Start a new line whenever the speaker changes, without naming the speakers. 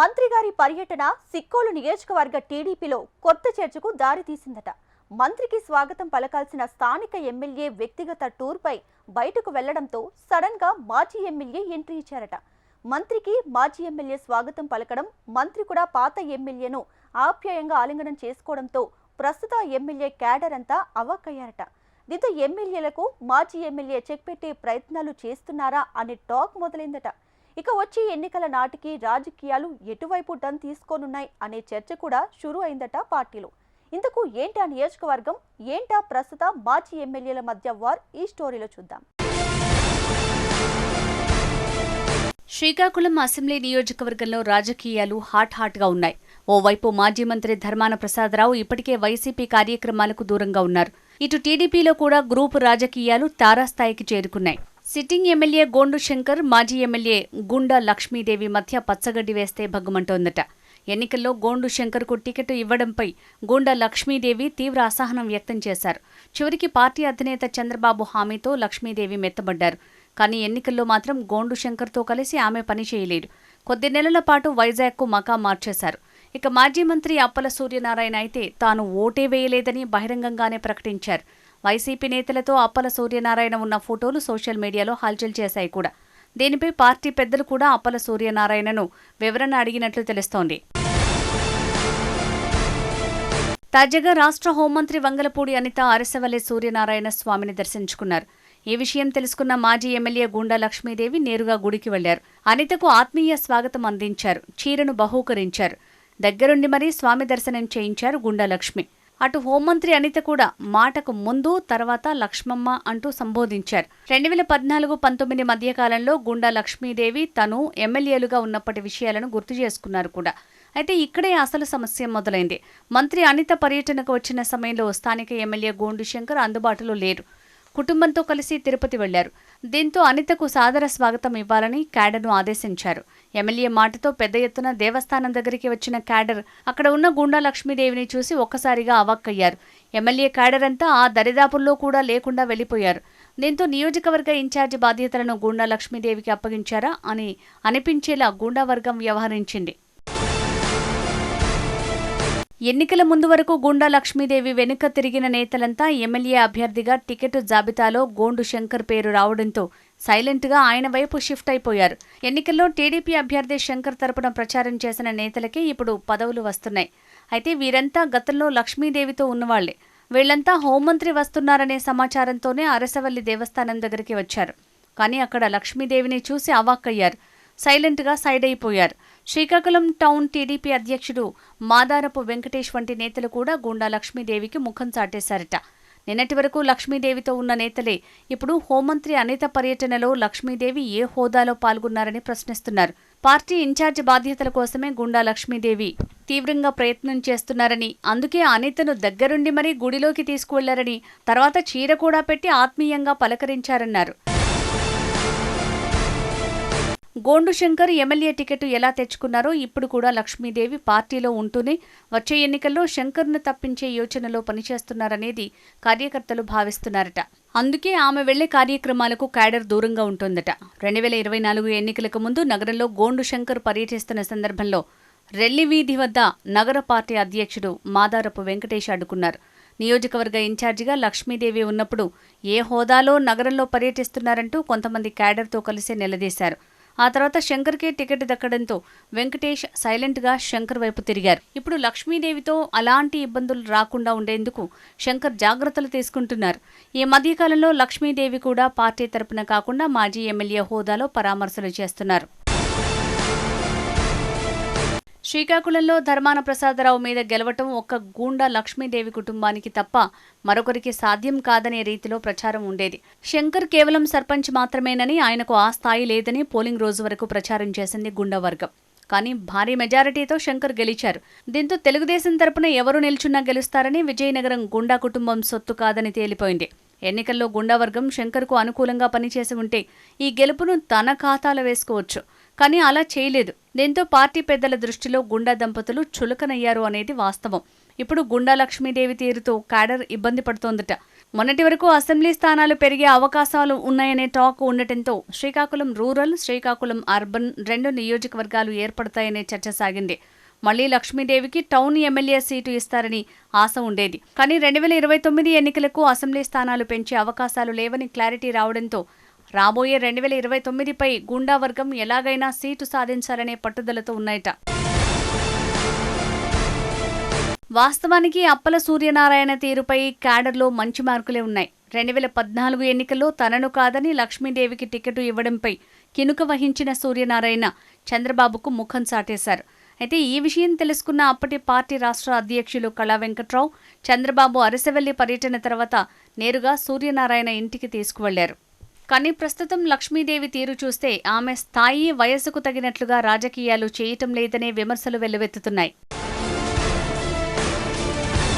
మంత్రి గారి పర్యటన సిక్కోలు నియోజకవర్గ టీడీపీలో కొత్త చర్చకు దారితీసిందట. మంత్రికి స్వాగతం పలకాల్సిన స్థానిక ఎమ్మెల్యే వ్యక్తిగత టూర్పై బయటకు వెళ్ళడంతో సడన్గా మాజీ ఎమ్మెల్యే ఎంట్రీ ఇచ్చారట. మంత్రికి మాజీ ఎమ్మెల్యే స్వాగతం పలకడం మంత్రి కూడా పాత ఎమ్మెల్యేను ఆప్యాయంగా ఆలింగనం చేసుకోవడంతో ప్రస్తుత ఎమ్మెల్యే క్యాడర్ అంతా అవాక్కయ్యారట. దీంతో ఎమ్మెల్యేలకు మాజీ ఎమ్మెల్యే చెక్ పెట్టే ప్రయత్నాలు చేస్తున్నారా అనే టాక్ మొదలైందట. ఇక వచ్చే ఎన్నికల నాటికి రాజకీయాలు ఎటువైపు డన్ తీసుకోనున్నాయి అనే చర్చ కూడా షురు అయిందట పార్టీలో. ఇందుకు ఏంటా నియోజకవర్గం? ఏంటా ప్రస్తుత మాజీ ఎమ్మెల్యేల మధ్య వార్? ఈ స్టోరీలో చూద్దాం.
శ్రీకాకుళం అసెంబ్లీ నియోజకవర్గంలో రాజకీయాలు హాట్ హాట్గా ఉన్నాయి. ఓవైపు మాజీ మంత్రి ధర్మాన ప్రసాదరావు ఇప్పటికే వైసీపీ కార్యక్రమాలకు దూరంగా ఉన్నారు. ఇటు టీడీపీలో కూడా గ్రూపు రాజకీయాలు తారాస్థాయికి చేరుకున్నాయి. సిట్టింగ్ ఎమ్మెల్యే గోండు శంకర్ మాజీ ఎమ్మెల్యే గుండా లక్ష్మీదేవి మధ్య పచ్చగడ్డి వేస్తే భగ్గుమంటోందట. ఎన్నికల్లో గోండు శంకర్కు టికెట్ ఇవ్వడంపై గూండా లక్ష్మీదేవి తీవ్ర అసహనం వ్యక్తం చేశారు. చివరికి పార్టీ అధినేత చంద్రబాబు హామీతో లక్ష్మీదేవి మెత్తబడ్డారు. కానీ ఎన్నికల్లో మాత్రం గోండు శంకర్తో కలిసి ఆమె పని చేయలేదు. కొద్ది నెలల పాటు వైజాగ్కు మకా మార్చేశారు. ఇక మాజీ మంత్రి అప్పల సూర్యనారాయణ అయితే తాను ఓటే వేయలేదని బహిరంగంగానే ప్రకటించారు. వైసీపీ నేతలతో అప్పల సూర్యనారాయణ ఉన్న ఫోటోలు సోషల్ మీడియాలో హల్చల్ చేశాయి కూడా. దీనిపై పార్టీ పెద్దలు కూడా అప్పల సూర్యనారాయణను వివరణ అడిగినట్లు తెలుస్తోంది. తాజాగా రాష్ట్ర హోంమంత్రి వంగలపూడి అనిత అరసవల్లి సూర్యనారాయణ స్వామిని దర్శించుకున్నారు. ఈ విషయం తెలుసుకున్న మాజీ ఎమ్మెల్యే గుండా లక్ష్మీదేవి నేరుగా గుడికి వెళ్ళారు. అనితకు ఆత్మీయ స్వాగతం అందించారు. చీరను బహూకరించారు. దగ్గరుండి మరీ స్వామి దర్శనం చేయించారు గుండా లక్ష్మి. అటు హోంమంత్రి అనిత కూడా మాటకు ముందు తర్వాత లక్ష్మమ్మ అంటూ సంబోధించారు. రెండు వేల పద్నాలుగు పంతొమ్మిది మధ్యకాలంలో గుండా లక్ష్మీదేవి తను ఎమ్మెల్యేలుగా ఉన్నప్పటి విషయాలను గుర్తు చేసుకున్నారు కూడా. అయితే ఇక్కడే అసలు సమస్య మొదలైంది. మంత్రి అనిత పర్యటనకు వచ్చిన సమయంలో స్థానిక ఎమ్మెల్యే గోండు శంకర్ అందుబాటులో లేరు. కుటుంబంతో కలిసి తిరుపతి వెళ్ళారు. దీంతో అనితకు సాదర స్వాగతం ఇవ్వాలని క్యాడర్ను ఆదేశించారు. ఎమ్మెల్యే మాటతో పెద్ద ఎత్తున దేవస్థానం దగ్గరికి వచ్చిన క్యాడర్ అక్కడ ఉన్న గుండా లక్ష్మీదేవిని చూసి ఒక్కసారిగా అవాక్కయ్యారు. ఎమ్మెల్యే క్యాడర్ అంతా ఆ దరిదాపుల్లో కూడా లేకుండా వెళ్ళిపోయారు దీంతో నియోజకవర్గ ఇన్ఛార్జి బాధ్యతలను గుండా లక్ష్మీదేవికి అప్పగించారా అని అనిపించేలా గూండా వర్గం వ్యవహరించింది. ఎన్నికల ముందు వరకు గుండా లక్ష్మీదేవి వెనుక తిరిగిన నేతలంతా ఎమ్మెల్యే అభ్యర్థిగా టికెట్ జాబితాలో గోండు శంకర్ పేరు రావడంతో సైలెంట్గా ఆయన వైపు షిఫ్ట్ అయిపోయారు. ఎన్నికల్లో టీడీపీ అభ్యర్థి శంకర్ తరపున ప్రచారం చేసిన నేతలకే ఇప్పుడు పదవులు వస్తున్నాయి. అయితే వీరంతా గతంలో లక్ష్మీదేవితో ఉన్నవాళ్ళే. వీళ్ళంతా హోంమంత్రి వస్తున్నారనే సమాచారంతోనే అరసవల్లి దేవస్థానం దగ్గరికి వచ్చారు. కానీ అక్కడ లక్ష్మీదేవిని చూసి అవాక్కయ్యారు. సైలెంట్గా సైడ్ అయిపోయారు. శ్రీకాకుళం టౌన్ టీడీపీ అధ్యక్షుడు మాదారపు వెంకటేష్ వంటి నేతలు కూడా గుండా లక్ష్మీదేవికి ముఖం చాటేశారట. నిన్నటి వరకు లక్ష్మీదేవితో ఉన్న నేతలే ఇప్పుడు హోంమంత్రి అనిత పర్యటనలో లక్ష్మీదేవి ఏ హోదాలో పాల్గొన్నారని ప్రశ్నిస్తున్నారు. పార్టీ ఇన్ఛార్జ్ బాధ్యతల కోసమే గుండా లక్ష్మీదేవి తీవ్రంగా ప్రయత్నం చేస్తున్నారని అందుకే అనితను దగ్గరుండి మరీ గుడిలోకి తీసుకువెళ్ళారని తర్వాత చీర కూడా పెట్టి ఆత్మీయంగా పలకరించారన్నారు. గోండు శంకర్ ఎమ్మెల్యే టికెట్ ఎలా తెచ్చుకున్నారో ఇప్పుడు కూడా లక్ష్మీదేవి పార్టీలో ఉంటూనే వచ్చే ఎన్నికల్లో శంకర్ను తప్పించే యోచనలో పనిచేస్తున్నారనేది కార్యకర్తలు భావిస్తున్నారట. అందుకే ఆమె వెళ్ళే కార్యక్రమాలకు క్యాడర్ దూరంగా ఉంటుందట. రెండు వేల ఇరవై నాలుగు ఎన్నికలకు ముందు నగరంలో గోండు శంకర్ పర్యటిస్తున్న సందర్భంలో రెల్లి వీధి వద్ద నగర పార్టీ అధ్యక్షుడు మాదారపు వెంకటేష్ అడ్డుకున్నారు. నియోజకవర్గ ఇన్ఛార్జిగా లక్ష్మీదేవి ఉన్నప్పుడు ఏ హోదాలో నగరంలో పర్యటిస్తున్నారంటూ కొంతమంది క్యాడర్తో కలిసి నిలదీశారు. ఆ తర్వాత శంకర్కే టికెట్ దక్కడంతో వెంకటేష్ సైలెంట్గా శంకర్ వైపు తిరిగారు. ఇప్పుడు లక్ష్మీదేవితో అలాంటి ఇబ్బందులు రాకుండా ఉండేందుకు శంకర్ జాగ్రత్తలు తీసుకుంటున్నారు. ఈ మధ్యకాలంలో లక్ష్మీదేవి కూడా పార్టీ తరపున కాకుండా మాజీ ఎమ్మెల్యే హోదాలో పరామర్శలు చేస్తున్నారు. శ్రీకాకుళంలో ధర్మాన ప్రసాదరావు మీద గెలవటం ఒక్క గూండా లక్ష్మీదేవి కుటుంబానికి తప్ప మరొకరికి సాధ్యం కాదనే రీతిలో ప్రచారం ఉండేది. శంకర్ కేవలం సర్పంచ్ మాత్రమేనని ఆయనకు ఆ స్థాయి లేదని పోలింగ్ రోజు వరకు ప్రచారం చేసింది గుండా వర్గం. కానీ భారీ మెజారిటీతో శంకర్ గెలిచారు. దీంతో తెలుగుదేశం తరపున ఎవరు నిల్చున్నా గెలుస్తారని విజయనగరం గుండా కుటుంబం సొత్తు కాదని తేలిపోయింది. ఎన్నికల్లో గుండా వర్గం శంకర్కు అనుకూలంగా పనిచేసి ఉంటే ఈ గెలుపును తన ఖాతాలో వేసుకోవచ్చు. కానీ అలా చేయలేదు. దీంతో పార్టీ పెద్దల దృష్టిలో గుండా దంపతులు చులకనయ్యారు అనేది వాస్తవం. ఇప్పుడు గుండా లక్ష్మీదేవి తీరుతో క్యాడర్ ఇబ్బంది పడుతోందట. మొన్నటి వరకు అసెంబ్లీ స్థానాలు పెరిగే అవకాశాలు ఉన్నాయనే టాక్ ఉండటంతో శ్రీకాకుళం రూరల్ శ్రీకాకుళం అర్బన్ రెండు నియోజకవర్గాలు ఏర్పడతాయనే చర్చ సాగింది. మళ్ళీ లక్ష్మీదేవికి టౌన్ ఎమ్మెల్యే సీటు ఇస్తారని ఆశ ఉండేది. కానీ రెండు వేల ఇరవై తొమ్మిది ఎన్నికలకు అసెంబ్లీ స్థానాలు పెంచే అవకాశాలు లేవని క్లారిటీ రావడంతో రాబోయే రెండు వేల ఇరవై తొమ్మిదిపై గుండా వర్గం ఎలాగైనా సీటు సాధించాలనే పట్టుదలతో ఉన్నాయట. వాస్తవానికి అప్పల సూర్యనారాయణ తీరుపై క్యాడర్లో మంచి మార్కులే ఉన్నాయి. రెండు వేల పద్నాలుగు ఎన్నికల్లో తనను కాదని లక్ష్మీదేవికి టికెట్ ఇవ్వడంపై కినుక వహించిన సూర్యనారాయణ చంద్రబాబుకు ముఖం చాటేశారు. అయితే ఈ విషయం తెలుసుకున్న అప్పటి పార్టీ రాష్ట్ర అధ్యక్షులు కళా వెంకట్రావు చంద్రబాబు అరసవెల్లి పర్యటన తర్వాత నేరుగా సూర్యనారాయణ ఇంటికి తీసుకువెళ్ళారు. కానీ ప్రస్తుతం లక్ష్మీదేవి తీరు చూస్తే ఆమె స్థాయి వయస్సుకు తగినట్లుగా రాజకీయాలు చేయటం లేదనే విమర్శలు వెల్లువెత్తుతున్నాయి.